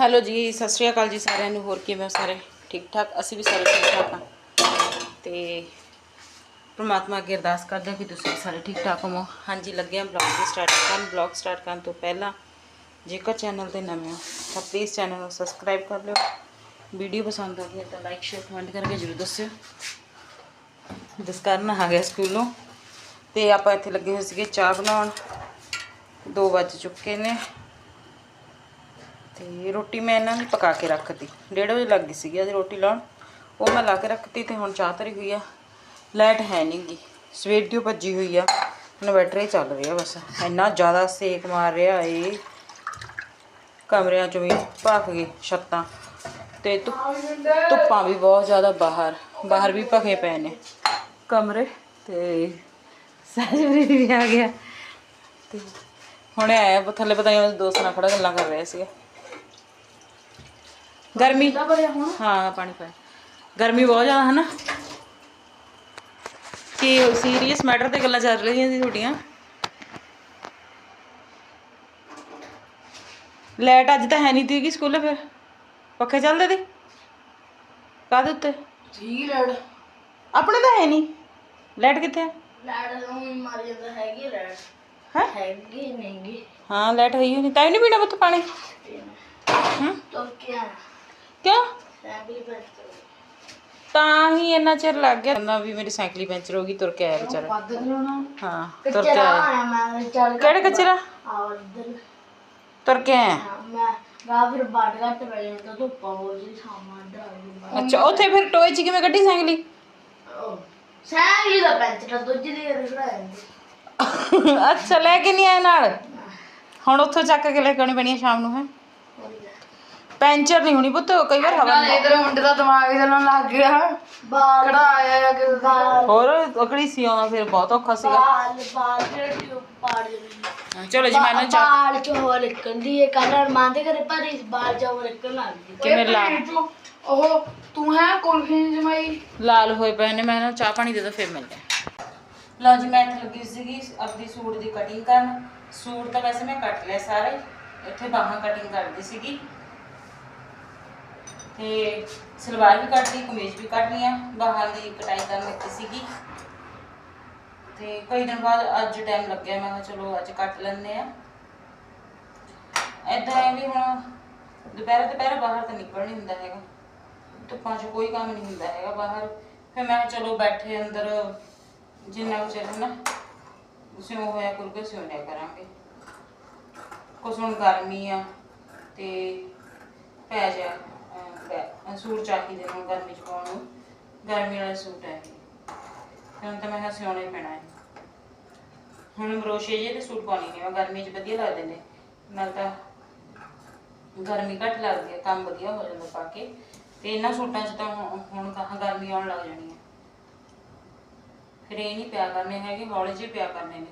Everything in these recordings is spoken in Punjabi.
ਹੈਲੋ ਜੀ, ਸਤਿ ਸ਼੍ਰੀ ਅਕਾਲ ਜੀ ਸਾਰਿਆਂ ਨੂੰ, ਹੋਰ ਕਿਵੇਂ ਹੋ ਸਾਰੇ? ਠੀਕ ਠਾਕ ਅਸੀਂ ਵੀ ਸਾਰੇ ਠੀਕ ਠਾਕ ਹਾਂ। ਤੇ ਪ੍ਰਮਾਤਮਾ ਅੱਗੇ ਅਰਦਾਸ ਕਰਦੇ ਹਾਂ ਕਿ ਤੁਸੀਂ ਸਾਰੇ ਠੀਕ ਠਾਕ ਹੋਵੋ। ਹਾਂਜੀ, ਲੱਗੇ ਹਾਂ ਬਲੌਗ ਦੀ ਸਟਾਰਟ ਕਰਨ। ਬਲੌਗ ਸਟਾਰਟ ਕਰਨ ਤੋਂ ਪਹਿਲਾਂ ਜੇਕਰ ਚੈਨਲ ਤੇ ਨਵੇਂ ਹੋ, ਤਾਂ ਪਲੀਜ਼ ਚੈਨਲ ਨੂੰ ਸਬਸਕ੍ਰਾਈਬ ਕਰ ਲਿਓ। ਵੀਡੀਓ ਪਸੰਦ ਆ ਗਈ ਤਾਂ ਲਾਈਕ ਸ਼ੇਅਰ ਕਮੈਂਟ ਕਰਕੇ ਜ਼ਰੂਰ ਦੱਸਿਓ। ਜਸਕਰਨ ਆ ਗਿਆ ਸਕੂਲੋਂ। ਤੇ ਆਪਾਂ ਇੱਥੇ ਲੱਗੇ ਹੋਏ ਸੀਗੇ ਚਾਹ ਬਣਾਉਣ। 2 ਵੱਜ ਚੁੱਕੇ ਨੇ। ਤੇ ਰੋਟੀ ਮੈਂ ਇਹਨਾਂ ਨੇ ਪਕਾ ਕੇ ਰੱਖਤੀ। 1:30 ਵਜੇ ਲੱਗ ਗਈ ਸੀਗੀ ਅੱਜ ਰੋਟੀ ਲਾਉਣ। ਉਹ ਮੈਂ ਲਾ ਕੇ ਰੱਖਤੀ ਤੇ ਹੁਣ ਚਾਹ ਧਰੀ ਹੋਈ ਆ। ਲਾਈਟ ਹੈ ਨਹੀਂ ਗੀ। ਸਵੇਰ ਦੀ ਭੱਜੀ ਹੋਈ ਆ। ਇਨਵਰਟਰ ਹੀ ਚੱਲ ਰਿਹਾ ਬਸ। ਇੰਨਾ ਜ਼ਿਆਦਾ ਸੇਕ ਮਾਰ ਰਿਹਾ ਏ। ਕਮਰਿਆਂ ਚੋਂ ਵੀ ਭੱਖ ਗਏ ਛੱਤਾਂ। ਤੇ ਧੁੱਪ- ਧੁੱਪਾਂ ਵੀ ਬਹੁਤ ਜ਼ਿਆਦਾ ਬਾਹਰ। ਬਾਹਰ ਵੀ ਭਖੇ ਪਏ ਨੇ। ਕਮਰੇ ਤੇ ਸਹਿਜਵਰੀ ਵੀ ਆ ਗਿਆ। ਤੇ ਹੁਣ ਆਇਆ ਥੱਲੇ ਪਤਾ ਨਹੀਂ ਦੋਸਤ ਨਾਲ ਖੜਾ ਗੱਲਾਂ ਕਰ ਰਿਹਾ ਸੀਗਾ। ਗਰਮੀ। ਹਾਂ ਪਾਣੀ ਪਾਇਆ। ਗਰਮੀ ਬਹੁਤ ਜ਼ਿਆਦਾ ਹੈ ਨਾ ਕੀ ਸੀਰੀਅਸ ਮੈਟਰ ਤੇ ਗੱਲਾਂ ਚੱਲ ਰਹੀਆਂ ਸੀ ਤੁਹਾਡੀਆਂ? ਲਾਈਟ ਅੱਜ ਤਾਂ ਹੈ ਨਹੀਂ ਤੀਗੀ ਸਕੂਲੇ ਫਿਰ। ਪੱਖੇ ਚੱਲਦੇ ਤੇ ਕਾਹਦੇ ਉੱਤੇ? ਠੀਕ ਲੜ ਆਪਣੇ ਤਾਂ ਹੈ ਨਹੀਂ। ਲਾਈਟ ਕਿੱਥੇ ਹੈ ਲੜ ਨੂੰ ਮਾਰ ਜਾਂਦਾ ਹੈਗੀ ਲੜ ਹੈ? ਹੈਗੀ ਨਹੀਂਗੀ। ਹਾਂ ਲਾਈਟ ਹੈ ਹੀ ਨਹੀਂ ਤਾਂ ਹੀ ਨਹੀਂ ਪੀਣਾ ਪੁੱਤ ਪਾਣੀ? ਹੂੰ? ਤਾਂ ਕਿਆ ਕਿਉਂ? ਤਾਂ ਹੀ ਇੰਨਾ ਚਿਰ ਲੱਗ ਗਿਆ। ਕਹਿੰਦਾ ਵੀ ਮੇਰੀ ਸਾਈਕਲ ਹੀ ਪੈਂਚਰ ਹੋ ਗਈ ਤੁਰ ਕੇ ਆਇਆ ਵਿਚਾਰਾ। ਪੱਦ ਲਾਉਣਾ ਹਾਂ ਤੁਰ ਕੇ ਕੱਚਰਾ ਆਇਆ। ਆਇਆ ਮੈਂ ਚੱਲ ਕਿਹੜੇ ਕੱਚਰਾ? ਆ ਉਧਰ। ਤੁਰ ਕੇ ਆਇਆ। ਮੈਂ ਗਾ ਫਿਰ ਬਾੜ ਘੱਟ ਪੈ ਜਾਂਦਾ ਧੁੱਪਾਂ ਹੋ ਜੀ ਸਾਮਾਨ ਡਰ ਅੱਛਾ ਉੱਥੇ ਫਿਰ ਟੋਏ ਚ ਕਿਵੇਂ ਕੱਢੀ ਸਾਈਕਲੀ ਸੈਂਗਲੀ ਦਾ ਪੈਂਚਰ ਦੂਜੀ ਦੀ ਰਗੜਾ ਜਾਂਦੀ। ਅੱਛਾ ਲੈ ਕੇ ਨਹੀਂ ਆਇਆ ਨਾਲ? ਹੁਣ ਉੱਥੋਂ ਚੱਕ ਕੇ ਲੈ ਕੇ ਆਉਣੀ ਪੈਣੀ ਸ਼ਾਮ ਨੂੰ ਹੈ? ਪੈਂਚਰ ਨਹੀਂ ਹੋਣੀ ਪੁੱਤ ਕਈ ਵਾਰ ਹਵਾ ਨਾਲ- ਇਧਰ ਮੁੰਡੇ ਦਾ ਦਿਮਾਗ ਚੱਲਣ ਲੱਗ ਗਿਆ। ਬਾਲ ਕੜਾ ਆਇਆ ਕਿ ਬਾਲ ਹੋਰ ਅਕੜੀ ਸੀ ਆਉਣਾ ਫਿਰ ਬਹੁਤ ਔਖਾ ਸੀਗਾ। ਬਾਲ ਬਾਲ ਜਿਹੜੇ ਟਿਊਬ ਪਾੜ ਜਾਂਦੇ ਹਾਂ, ਚਲੋ ਜੀ ਮੈਂ ਨਾ ਚੱਕ ਬਾਲ ਚ ਹੋ ਨਿਕਲਦੀ ਹੈ ਕੱਲ ਮਾਂ ਦੇ ਘਰੇ ਪਰ ਇਸ ਬਾਲ ਚ ਹੋ ਨਿਕਲਣ ਲੱਗ ਗਈ। ਕਿਵੇਂ ਲਾ ਉਹ ਤੂੰ ਹੈ ਕੁਲਫੀ ਜਮਾਈ? ਲਾਲ ਹੋਏ ਪਏ ਨੇ ਮੈਂ ਨਾ ਚਾਹ ਪਾਣੀ ਦੇ ਦੋ ਫਿਰ ਮਿਲਦੇ ਹਾਂ। ਲਓ ਜੀ ਮੈਂ ਇੱਥੇ ਲੱਗੀ ਸੀਗੀ ਆਪਦੀ ਸੂਟ ਦੀ ਕਟਿੰਗ ਕਰਨ। ਸੂਟ ਤਾਂ ਵੈਸੇ ਮੈਂ ਕੱਟ ਲਿਆ ਸਾਰੇ ਇੱਥੇ ਬਾਹਾਂ ਕਟਿੰਗ ਕਰਦੀ ਸੀਗੀ। ਤੇ ਸਲਵਾਰ ਵੀ ਕੱਟ ਲਈ, ਕਮੀਜ਼ ਵੀ ਕੱਟ ਲਿਆ ਬਾਹਾਂ ਦੀ ਕਟਾਈ ਕਰਨ ਲੱਗੀ ਸੀਗੀ। ਤੇ ਕਈ ਦਿਨ ਬਾਅਦ ਅੱਜ ਟਾਈਮ ਲੱਗਿਆ, ਮੈਂ ਕਿਹਾ ਚਲੋ ਅੱਜ ਕੱਟ ਲੈਂਦੇ ਆ ਏਦਾਂ ਹੈ ਵੀ ਹੁਣ ਦੁਪਹਿਰ ਦੁਪਹਿਰ ਬਾਹਰ ਤਾਂ ਨਿਕਲ ਨਹੀਂ ਹੁੰਦਾ ਹੈਗਾ। ਧੁੱਪਾਂ 'ਚ ਕੋਈ ਕੰਮ ਨਹੀਂ ਹੁੰਦਾ ਹੈਗਾ ਬਾਹਰ। ਫਿਰ ਮੈਂ ਚਲੋ ਬੈਠੇ ਅੰਦਰ, ਜਿੰਨਾ ਕੁ ਚਿਰ ਨਾ ਸਿਉਂ ਹੋਇਆ ਕੁਰਕੇ ਸਿਉਂ ਲਿਆ ਕਰਾਂਗੇ। ਕੁਛ ਹੁਣ ਗਰਮੀ ਆ ਤੇ ਪੈ ਜਾ। ਅਹ, ਸੂਟ ਚਾਹੀਦੇ ਨੇ ਗਰਮੀ 'ਚ ਪਾਉਣ ਨੂੰ। ਗਰਮੀ ਵਾਲੇ ਸੂਟ ਹੈ ਇਹ। ਹੁਣ ਤਾਂ ਮੈਂ ਕਿਹਾ ਸਿਉਣਾ ਹੀ ਪੈਣਾ ਹੈ। ਹੁਣ ਮਰੋਸ਼ੇ ਜੇ ਤੇ ਸੂਟ ਪਾਉਣੀ ਨਹੀਂ ਮੈਂ ਗਰਮੀ 'ਚ ਵਧੀਆ ਲੱਗਦੇ ਨੇ। ਨਾਲ ਤਾਂ ਗਰਮੀ ਘੱਟ ਲੱਗਦੀ ਹੈ ਕੰਮ ਵਧੀਆ ਹੋ ਜਾਂਦਾ ਪਾ ਕੇ। ਤੇ ਇਹਨਾਂ ਸੂਟਾਂ 'ਚ ਤਾਂ ਹੁਣ- ਹੁਣ ਕਹਾਂ ਗਰਮੀ ਆਉਣ ਲੱਗ ਜਾਣੀ ਹੈ। ਫਿਰ ਇਹ ਨਹੀਂ ਪਿਆ ਕਰਨੇ ਹੈਗੇ ਹੌਲੇ ਜਿਹੇ ਪਿਆ ਕਰਨੇ ਨੇ।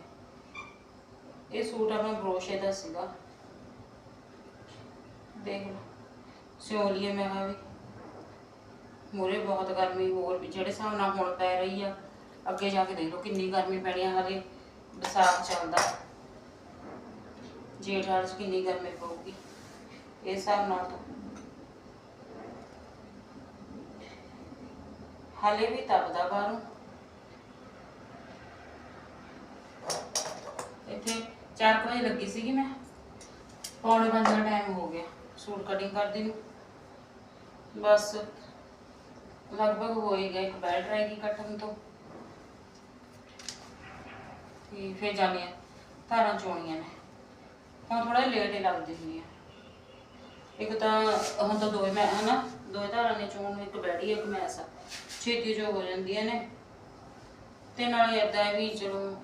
ਇਹ ਸੂਟ ਆਪਣਾ ਬਰੋਸ਼ੇ ਦਾ ਸੀਗਾ। ਦੇਖ ਲਓ। ਸਿਉਂ ਲਈਏ ਮੈਂ ਕਿਹਾ ਵੀ। ਮੂਰੇ ਬਹੁਤ ਗਰਮੀ, ਹੋਰ ਵੀ ਜਿਹੜੇ ਹਿਸਾਬ ਨਾਲ ਹੁਣ ਪੈ ਰਹੀ ਆ, ਅੱਗੇ ਜਾ ਕੇ ਦੇਖ ਲਓ ਕਿੰਨੀ ਗਰਮੀ ਪੈਣੀ ਆ ਹਲੇ ਵਿਸਾਖ ਚੱਲਦਾ। ਜੇਠ ਹਾਲ 'ਚ ਕਿੰਨੀ ਗਰਮੀ ਪਊਗੀ ਇਸ ਹਿਸਾਬ ਨਾਲ ਤਾਂ। ਹਲੇ ਵੀ ਤਪਦਾ ਬਾਹਰੋਂ। ਇੱਥੇ 4 ਵਜੇ ਲੱਗੀ ਸੀਗੀ ਮੈਂ। ਪੌਣੇ ਪੰਜ ਦਾ ਟਾਈਮ ਹੋ ਗਿਆ। ਸੂਟ ਕਟਿੰਗ ਕਰਦੀ ਨੂੰ। ਬਸ ਲਗਭਗ ਹੋ ਹੀ ਗਿਆ, ਇੱਕ ਬੈਲਟ ਰਹਿ ਗਈ ਕੱਟਣ ਤੋਂ। ਤੇ ਫਿਰ ਜਾਣੀਆਂ ਧਾਰਾਂ ਚੋਣੀਆਂ ਨੇ। ਹੁਣ ਥੋੜਾ ਲੇਟ ਹੀ ਲੱਗਦੀ ਹੁੰਦੀ ਆ। ਇੱਕ ਤਾਂ ਹੁਣ ਤਾਂ ਦੋਵੇਂ ਮੈਂ, ਹਨਾ, ਦੋਵੇਂ ਧਾਰਾਂ ਨੇ ਚੋਣ ਨੂੰ ਇੱਕ ਬੈੜੀ ਇੱਕ ਮੈਸ ਆ। ਛੇਤੀ ਜੋ ਹੋ ਜਾਂਦੀਆਂ ਨੇ। ਤੇ ਨਾਲੇ ਏਦਾਂ ਹੈ ਵੀ ਚਲੋ,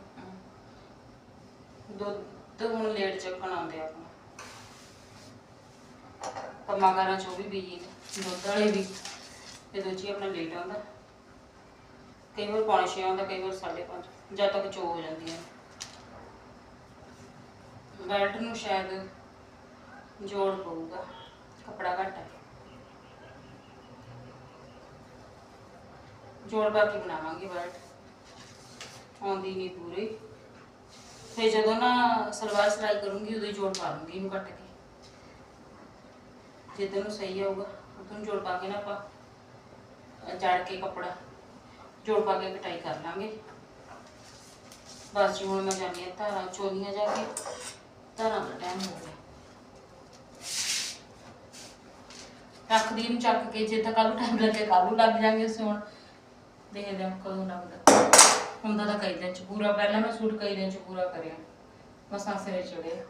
ਦੁੱਧ ਹੁਣ ਲੇਟ ਚੱਕਣ ਆਉਂਦੇ ਆ। ਆਪਣਾ ਕੰਮਾਂ ਕਾਰਾਂ ਚ ਉਹ ਵੀ ਬੀਜੀ ਨੇ। ਦੁੱਧ ਵਾਲੇ ਵੀ ਤੇ ਦੂਜੀ ਆਪਣਾ ਲੇਟ ਆਉਂਦਾ ਕਈ ਵਾਰ ਪੌਣੇ ਛੇ ਆਉਂਦਾ ਕਈ ਵਾਰ ਸਾਢੇ ਪੰਜ, ਜਦ ਤੱਕ ਚੋ ਹੋ ਜਾਂਦੀਆਂ। ਨੇ ਬੈਲਟ ਨੂੰ ਸ਼ਾਇਦ ਜੋੜ ਪਊਗਾ, ਕੱਪੜਾ ਘੱਟ ਹੈ। ਜੋੜ ਬਾਕੀ ਬਣਾਵਾਂਗੇ ਬੈਲਟ ਆਉਂਦੀ ਨਹੀਂ ਪੂਰੀ। ਫਿਰ ਜਦੋਂ ਨਾ ਸਲਵਾਰ ਸਿਲਾਈ ਕਰੂੰਗੀ, ਉਦੋਂ ਜੋੜ ਪਾ ਲੂੰਗੀ ਇਹਨੂੰ ਕੱਟ ਕੇ। ਜਿੱਦਾਂ ਨੂੰ ਸਹੀ ਆਊਗਾ ਉਦੋਂ ਜੋੜ ਪਾ ਕੇ ਨਾ ਆਪਾਂ ਜੜ ਕੇ ਕੱਪੜਾ, ਜੋੜ ਪਾ ਕੇ ਕਟਾਈ ਕਰ ਲਾਂਗੇ। ਬਸ ਜੀ, ਹੁਣ ਮੈਂ ਜਾਂਦੀ ਹਾਂ ਧਾਰਾਂ, ਚੋਲੀਆਂ ਜਾ ਕੇ। ਧਾਰਾਂ ਦਾ ਟਾਈਮ ਹੋ ਗਿਆ। ਰੱਖਦੀ ਨੂੰ ਚੱਕ ਕੇ, ਜੇ ਤਾਂ ਕੱਲ ਨੂੰ ਟਾਈਮ ਲੱਗੇ ਕੱਲ ਨੂੰ ਲੱਗ ਜਾਾਂਗੇ ਸੌਣ ਦੇਖਦੇ ਹਾਂ ਕਦੋਂ ਲੱਗਦਾ। ਹੁੰਦਾ ਤਾਂ ਕਈ ਦਿਨ ਚ ਪੂਰਾ, ਪਹਿਲਾਂ ਮੈਂ ਸੂਟ ਕਈ ਦਿਨ ਚ ਪੂਰਾ ਕਰਿਆ। ਮਸਾਂ ਸਿਰੇ ਚੜਿਆ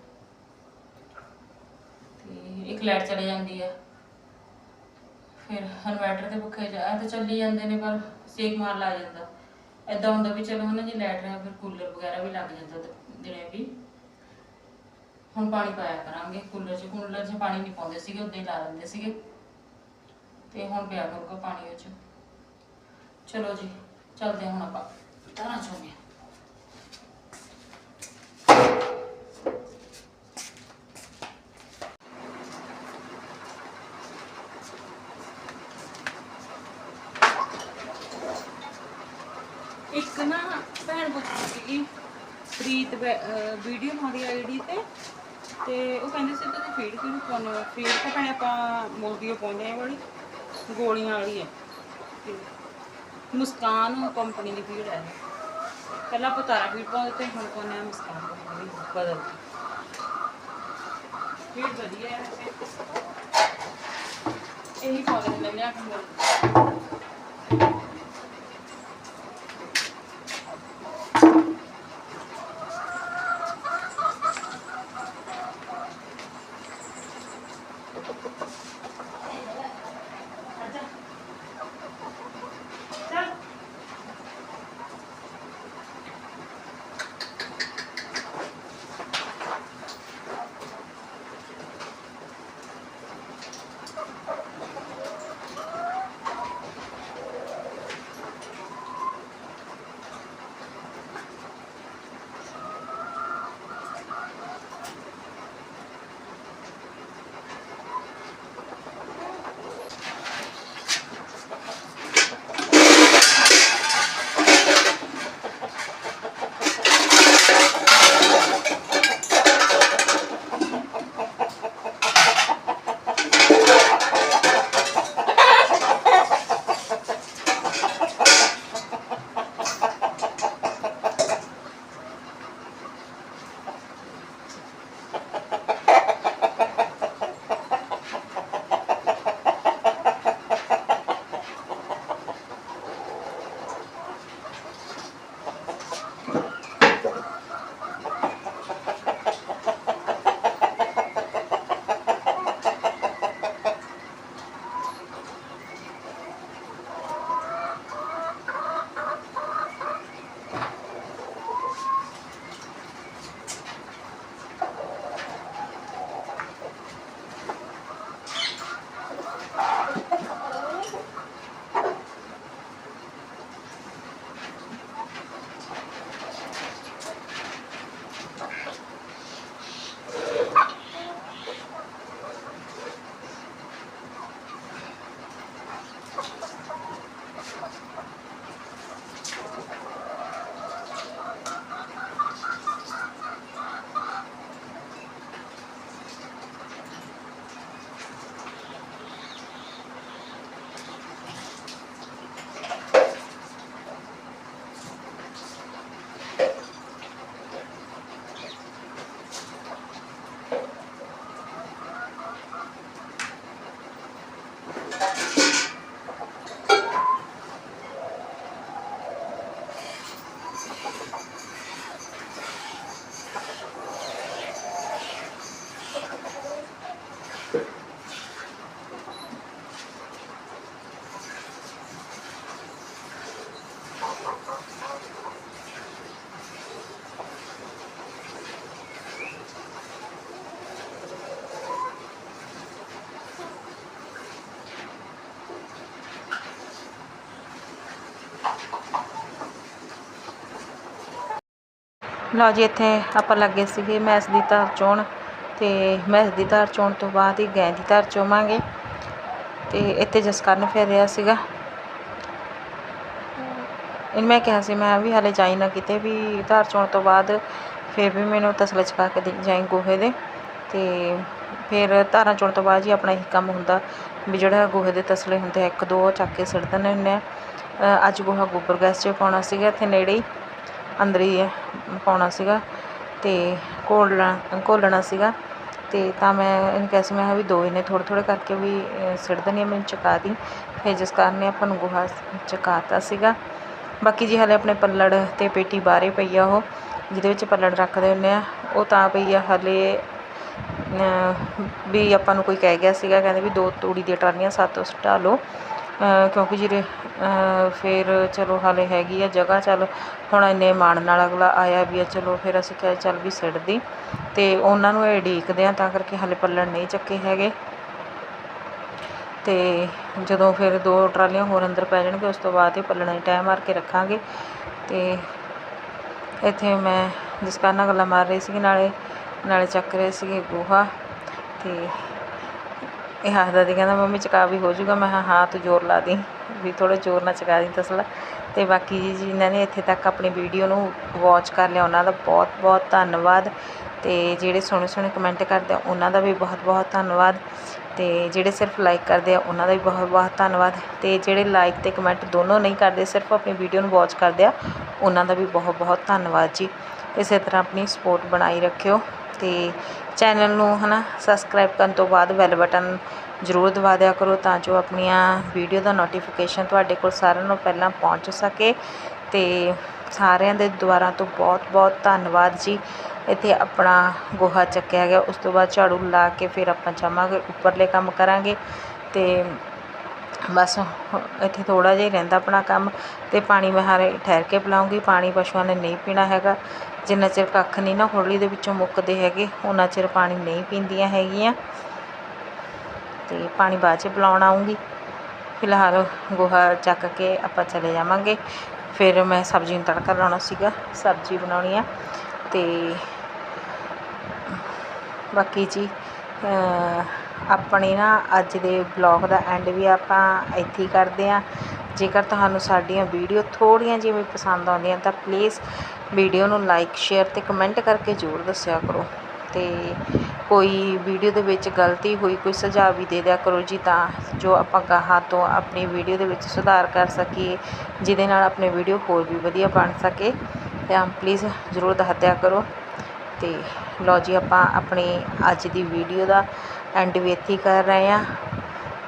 ਤੇ ਇੱਕ ਲਾਈਟ ਚਲੇ ਜਾਂਦੀ ਆ। ਫਿਰ ਇਨਵਰਟਰ ਤੇ ਪੱਖੇ ਜਾ ਤੇ ਚੱਲੀ ਜਾਂਦੇ ਨੇ ਪਰ ਸੇਕ ਮਾਰ ਲਾ ਜਾਂਦਾ। ਐਦਾਂ ਹੁੰਦਾ ਵੀ ਚਲੋ ਹਨਾ, ਜੇ ਲਾਈਟ ਰਿਹਾ, ਫਿਰ ਕੂਲਰ ਵਗੈਰਾ ਵੀ ਲੱਗ ਜਾਂਦਾ ਦਿਨੇ ਵੀ। ਹੁਣ ਪਾਣੀ ਪਾਇਆ ਕਰਾਂਗੇ, ਕੂਲਰ 'ਚ ਕੂਲਰ 'ਚ ਪਾਣੀ ਨਹੀਂ ਪਾਉਂਦੇ ਸੀਗੇ, ਉਦਾਂ ਹੀ ਲਾ ਦਿੰਦੇ ਸੀਗੇ। ਤੇ ਹੁਣ ਪਿਆ ਕਰੂਗਾ ਪਾਣੀ ਵਿੱਚ ਚਲੋ ਜੀ, ਚੱਲਦੇ ਹਾਂ ਹੁਣ ਆਪਾਂ। ਤਾਰਾਂ ਚੋਂਗੇ ਇੱਕ ਨਾ ਭੈਣ ਪੁੱਛਦੀ ਸੀਗੀ ਪ੍ਰੀਤ ਵੀਡੀਓ ਮਾਰੀ ਆਈਡੀ ਤੇ। ਤੇ ਉਹ ਕਹਿੰਦੇ ਸੀ ਤੁਸੀਂ ਫੀਡ ਕਿਉਂ ਪਾਉਂਦੇ ਹੋ ਫੀਡ ਤਾਂ ਭੈਣੇ ਆਪਾਂ ਮੁਰਗੀਆਂ ਪਾਉਂਦੇ ਆ ਵਾਲੀ। ਗੋਲੀਆਂ ਵਾਲੀ ਹੈ। ਤੇ ਮੁਸਕਾਨ ਕੰਪਨੀ ਦੀ ਫੀਡ ਹੈ। ਪਹਿਲਾਂ ਆਪਾਂ ਤਾਰਾ ਫੀਡ ਪਾਉਂਦੇ ਤੇ ਹੁਣ ਪਾਉਂਦੇ ਆ ਮੁਸਕਾਨ ਕੰਪਨੀ ਬਦਲ ਫੀਡ ਵਧੀਆ ਹੈ। ਇਹੀ ਪਾਉਂਦੇ ਨੇ ਲਿਆ ਕੇ ਲਓ ਜੀ, ਇੱਥੇ ਆਪਾਂ ਲੱਗੇ ਸੀਗੇ ਮੈਸ ਦੀ ਧਾਰ ਚੋਣ ਤੇ ਮੈਸ ਦੀ ਧਾਰ ਚੋਣ ਤੋਂ ਬਾਅਦ ਹੀ ਗੈਂ ਦੀ ਧਾਰ ਚੋਵਾਂਗੇ ਤੇ ਇੱਥੇ ਜਸਕਰਨ ਫਿਰ ਰਿਹਾ ਸੀਗਾ। ਇਹਨੂੰ ਮੈਂ ਕਿਹਾ ਸੀ, ਮੈਂ ਵੀ ਹਾਲੇ ਜਾਈ ਨਾ ਕਿਤੇ ਵੀ ਧਾਰ ਚੋਣ ਤੋਂ ਬਾਅਦ ਫਿਰ ਵੀ ਮੈਨੂੰ ਤਸਲੇ ਚਕਾ ਕੇ ਦੇ ਜਾਈ ਗੋਹੇ ਦੇ ਤੇ ਫਿਰ ਧਾਰਾਂ ਚੋਣ ਤੋਂ ਬਾਅਦ ਜੀ ਆਪਣਾ ਇਹੀ ਕੰਮ ਹੁੰਦਾ ਵੀ ਜਿਹੜਾ ਗੋਹੇ ਦੇ ਤਸਲੇ ਹੁੰਦੇ ਆ, ਇੱਕ ਦੋ ਉਹ ਚੱਕ ਕੇ ਸਿੱਟ ਦਿੰਦੇ ਹੁੰਦੇ ਆ। ਅੱਜ ਗੋਹਾ ਗੋਬਰ ਗੈਸ 'ਚ ਪਾਉਣਾ ਸੀਗਾ, ਇੱਥੇ ਨੇੜੇ ਹੀ। ਅੰਦਰ ਹੀ ਪਾਉਣਾ ਸੀਗਾ ਅਤੇ ਘੋਲਣਾ ਘੋਲਣਾ ਸੀਗਾ ਅਤੇ ਤਾਂ ਮੈਂ ਇਹਨੂੰ ਕਿਹਾ ਸੀ ਮੈਂ ਕਿਹਾ ਵੀ ਦੋ ਇਹਨੇ ਥੋੜ੍ਹੇ ਥੋੜ੍ਹੇ ਕਰਕੇ ਵੀ ਅ, ਸਿੱਟ ਦਿੰਦੀ ਹਾਂ ਮੈਨੂੰ ਚੁਕਾ ਦੀ। ਫਿਰ ਜਿਸ ਕਾਰਨ ਨੇ ਆਪਾਂ ਨੂੰ ਗੋਹਾ ਚੁਕਾਤਾ ਸੀਗਾ। ਬਾਕੀ ਜੀ ਹਾਲੇ ਆਪਣੇ ਪੱਲੜ ਅਤੇ ਪੇਟੀ ਬਾਹਰੇ ਪਈ ਆ ਉਹ ਜਿਹਦੇ ਵਿੱਚ ਪੱਲੜ ਰੱਖਦੇ ਹੁੰਦੇ ਆ ਉਹ ਤਾਂ ਪਈ ਆ ਹਾਲੇ ਵੀ ਆਪਾਂ ਨੂੰ ਕੋਈ ਕਹਿ ਗਿਆ ਸੀਗਾ ਕਹਿੰਦੇ ਵੀ ਦੋ ਤੂੜੀ ਦੀਆਂ ਟਰਾਲੀਆਂ ਸਾਤੋਂ ਸਟਾ ਲਓ। ਕਿਉਂਕਿ ਜਿਹੜੇ ਫਿਰ ਚਲੋ ਹਾਲੇ ਹੈਗੀ ਆ ਜਗ੍ਹਾ, ਚੱਲ ਹੁਣ ਇੰਨੇ ਮਾਣ ਨਾਲ ਅਗਲਾ ਆਇਆ ਵੀ ਆ, ਚਲੋ ਫਿਰ ਅਸੀਂ ਕਿਹਾ ਚੱਲ ਵੀ ਸਿੱਟਦੀ। ਅਤੇ ਉਹਨਾਂ ਨੂੰ ਇਹ ਉਡੀਕਦੇ ਆ, ਤਾਂ ਕਰਕੇ ਹਾਲੇ ਪੱਲਣ ਨਹੀਂ ਚੱਕੇ ਹੈਗੇ। ਅਤੇ ਜਦੋਂ ਫਿਰ ਦੋ ਟਰਾਲੀਆਂ ਹੋਰ ਅੰਦਰ ਪੈ ਜਾਣਗੇ ਉਸ ਤੋਂ ਬਾਅਦ ਇਹ ਪੱਲੜਾਂ 'ਚ ਟਹਿ ਮਾਰ ਕੇ ਰੱਖਾਂਗੇ। ਅਤੇ ਇੱਥੇ ਮੈਂ ਜਿਸ ਕਾਰਨ ਨਾਲ ਗੱਲਾਂ ਮਾਰ ਰਹੀ ਸੀਗੀ, ਨਾਲੇ ਨਾਲੇ ਚੱਕ ਰਹੇ ਸੀਗੇ ਗੋਹਾ। ਅਤੇ ਇਹ ਹੱਸਦਾ ਸੀ, ਕਹਿੰਦਾ, ਮੰਮੀ, ਚੁਕਾ ਵੀ ਹੋ ਜਾਊਗਾ। ਮੈਂ ਕਿਹਾ, ਹਾਂ, ਤੂੰ ਜ਼ੋਰ ਲਾ ਦੀ, ਵੀ ਥੋੜ੍ਹਾ ਜ਼ੋਰ ਨਾਲ ਚੁਕਾ ਦੀ ਤਸਲਾ। ਅਤੇ ਬਾਕੀ ਜੀ, ਜਿਨ੍ਹਾਂ ਨੇ ਇੱਥੇ ਤੱਕ ਆਪਣੀ ਵੀਡੀਓ ਨੂੰ ਵੋਚ ਕਰ ਲਿਆ, ਉਹਨਾਂ ਦਾ ਬਹੁਤ ਬਹੁਤ ਧੰਨਵਾਦ। ਅਤੇ ਜਿਹੜੇ ਸੋਹਣੇ ਸੋਹਣੇ ਕਮੈਂਟ ਕਰਦੇ ਆ, ਉਹਨਾਂ ਦਾ ਵੀ ਬਹੁਤ ਬਹੁਤ ਧੰਨਵਾਦ। ਅਤੇ ਜਿਹੜੇ ਸਿਰਫ ਲਾਈਕ ਕਰਦੇ ਆ, ਉਹਨਾਂ ਦਾ ਵੀ ਬਹੁਤ ਬਹੁਤ ਧੰਨਵਾਦ। ਅਤੇ ਜਿਹੜੇ ਲਾਈਕ ਅਤੇ ਕਮੈਂਟ ਦੋਨੋਂ ਨਹੀਂ ਕਰਦੇ, ਸਿਰਫ ਆਪਣੀ ਵੀਡੀਓ ਨੂੰ ਵੋਚ ਕਰਦੇ ਆ, ਉਹਨਾਂ ਦਾ ਵੀ ਬਹੁਤ ਬਹੁਤ ਧੰਨਵਾਦ ਜੀ। ਇਸੇ ਤਰ੍ਹਾਂ ਆਪਣੀ ਸਪੋਰਟ ਬਣਾਈ ਰੱਖਿਓ। ਅਤੇ ਚੈਨਲ ਨੂੰ ਹੈ ਨਾ ਸਬਸਕ੍ਰਾਈਬ ਕਰਨ ਤੋਂ ਬਾਅਦ ਬੈਲ ਬਟਨ ਜ਼ਰੂਰ ਦਬਾ ਦਿਆ ਕਰੋ ਤਾਂ ਜੋ ਆਪਣੀਆਂ ਵੀਡੀਓ ਦਾ ਨੋਟੀਫਿਕੇਸ਼ਨ ਤੁਹਾਡੇ ਕੋਲ ਸਾਰਿਆਂ ਨਾਲੋਂ ਪਹਿਲਾਂ ਪਹੁੰਚ ਸਕੇ। ਅਤੇ ਸਾਰਿਆਂ ਦੇ ਦੁਆਰਾ ਤੋਂ ਬਹੁਤ ਬਹੁਤ ਧੰਨਵਾਦ ਜੀ। ਇੱਥੇ ਆਪਣਾ ਗੋਹਾ ਚੱਕਿਆ ਗਿਆ, ਉਸ ਤੋਂ ਬਾਅਦ ਝਾੜੂ ਲਾ ਕੇ ਫਿਰ ਆਪਾਂ ਜਾਵਾਂਗੇ, ਉੱਪਰਲੇ ਕੰਮ ਕਰਾਂਗੇ। ਅਤੇ ਬਸ ਇੱਥੇ ਥੋੜ੍ਹਾ ਜਿਹਾ ਹੀ ਰਹਿੰਦਾ ਆਪਣਾ ਕੰਮ। ਅਤੇ ਪਾਣੀ ਮੈਂ ਹਾਲੇ ਠਹਿਰ ਕੇ ਪਿਲਾਉਂਗੀ ਪਾਣੀ ਪਸ਼ੂਆਂ ਨੇ ਨਹੀਂ ਪੀਣਾ ਹੈਗਾ। ਜਿੰਨਾ ਚਿਰ ਕੱਖ ਨਹੀਂ ਨਾ ਖੁਰਲੀ ਦੇ ਵਿੱਚੋਂ ਮੁੱਕਦੇ ਹੈਗੇ ਉਹਨਾਂ ਚਿਰ ਪਾਣੀ ਨਹੀਂ ਪੀਂਦੀਆਂ ਹੈਗੀਆਂ। ਅਤੇ ਪਾਣੀ ਬਾਅਦ 'ਚ ਬੁਲਾਉਣ ਆਊਂਗੀ। ਫਿਲਹਾਲ ਗੋਹਾ ਚੱਕ ਕੇ ਆਪਾਂ ਚਲੇ ਜਾਵਾਂਗੇ। ਫਿਰ ਮੈਂ ਸਬਜ਼ੀ ਨੂੰ ਤੜਕਾ ਲਾਉਣਾ ਸੀਗਾ, ਸਬਜ਼ੀ ਬਣਾਉਣੀ ਆ। ਅਤੇ ਬਾਕੀ ਜੀ ਆਪਣੇ ਨਾ ਅੱਜ ਦੇ ਬਲੌਗ ਦਾ ਐਂਡ ਵੀ ਆਪਾਂ ਇੱਥੇ ਹੀ ਕਰਦੇ ਹਾਂ ਜੇਕਰ ਤੁਹਾਨੂੰ ਸਾਡੀਆਂ ਵੀਡੀਓ ਥੋੜ੍ਹੀਆਂ ਜਿਵੇਂ ਪਸੰਦ ਆਉਂਦੀਆਂ ਤਾਂ ਪਲੀਜ਼ ਵੀਡੀਓ ਨੂੰ ਲਾਈਕ ਸ਼ੇਅਰ ਅਤੇ ਕਮੈਂਟ ਕਰਕੇ ਜ਼ਰੂਰ ਦੱਸਿਆ ਕਰੋ। ਅਤੇ ਕੋਈ ਵੀਡੀਓ ਦੇ ਵਿੱਚ ਗਲਤੀ ਹੋਈ, ਕੋਈ ਸੁਝਾਅ ਵੀ ਦੇ ਦਿਆ ਕਰੋ ਜੀ, ਤਾਂ ਜੋ ਆਪਾਂ ਗਾਹਾਂ ਤੋਂ ਆਪਣੀ ਵੀਡੀਓ ਦੇ ਵਿੱਚ ਸੁਧਾਰ ਕਰ ਸਕੀਏ, ਜਿਹਦੇ ਨਾਲ ਆਪਣੀ ਵੀਡੀਓ ਹੋਰ ਵੀ ਵਧੀਆ ਬਣ ਸਕੇ। ਤਾਂ ਪਲੀਜ਼ ਜ਼ਰੂਰ ਦੱਸ ਦਿਆ ਕਰੋ। ਅਤੇ ਲਓ ਜੀ, ਆਪਾਂ ਆਪਣੀ ਅੱਜ ਦੀ ਵੀਡੀਓ ਦਾ ਐਂਡ ਵੀ ਇੱਥੇ ਹੀ ਕਰ ਰਹੇ ਹਾਂ।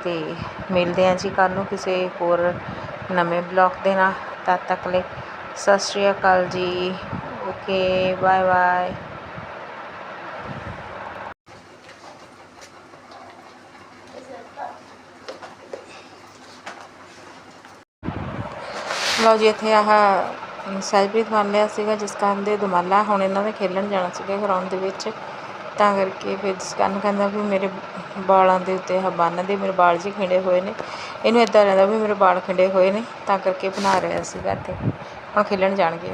ਅਤੇ ਮਿਲਦੇ ਹਾਂ ਜੀ ਕੱਲ੍ਹ ਨੂੰ ਕਿਸੇ ਹੋਰ ਨਵੇਂ ਬਲੌਗ ਦੇ ਨਾਲ। ਤਦ ਤੱਕ ਲਈ ਸਤਿ ਸ਼੍ਰੀ ਅਕਾਲ ਜੀ। Okay, bye bye. ਲਓ ਜੀ, ਇੱਥੇ ਆਹ ਸਹਿਜਪ੍ਰੀਤ ਮੰਨ ਲਿਆ ਸੀਗਾ, ਜਿਸ ਕਾਰਨ ਦੇ ਦੁਮਾਲਾ ਹੁਣ ਇਹਨਾਂ ਨੇ ਖੇਲਣ ਜਾਣਾ ਸੀਗਾ ਗਰਾਊਂਡ ਦੇ ਵਿੱਚ। ਤਾਂ ਕਰਕੇ ਫਿਰ ਜਿਸ ਕਾਰਨ ਕਹਿੰਦਾ ਵੀ ਮੇਰੇ ਵਾਲਾਂ ਦੇ ਉੱਤੇ ਆਹ ਬੰਨ੍ਹ ਦੇ ਮੇਰੇ ਵਾਲ ਜੀ ਖਿੰਡੇ ਹੋਏ ਨੇ। ਇਹਨੂੰ ਇੱਦਾਂ ਰਹਿੰਦਾ ਵੀ ਮੇਰੇ ਵਾਲ ਖਿੰਡੇ ਹੋਏ ਨੇ, ਤਾਂ ਕਰਕੇ ਬਣਾ ਰਿਹਾ ਸੀਗਾ ਇੱਥੇ। ਹੁਣ ਖੇਲਣ ਜਾਣਗੇ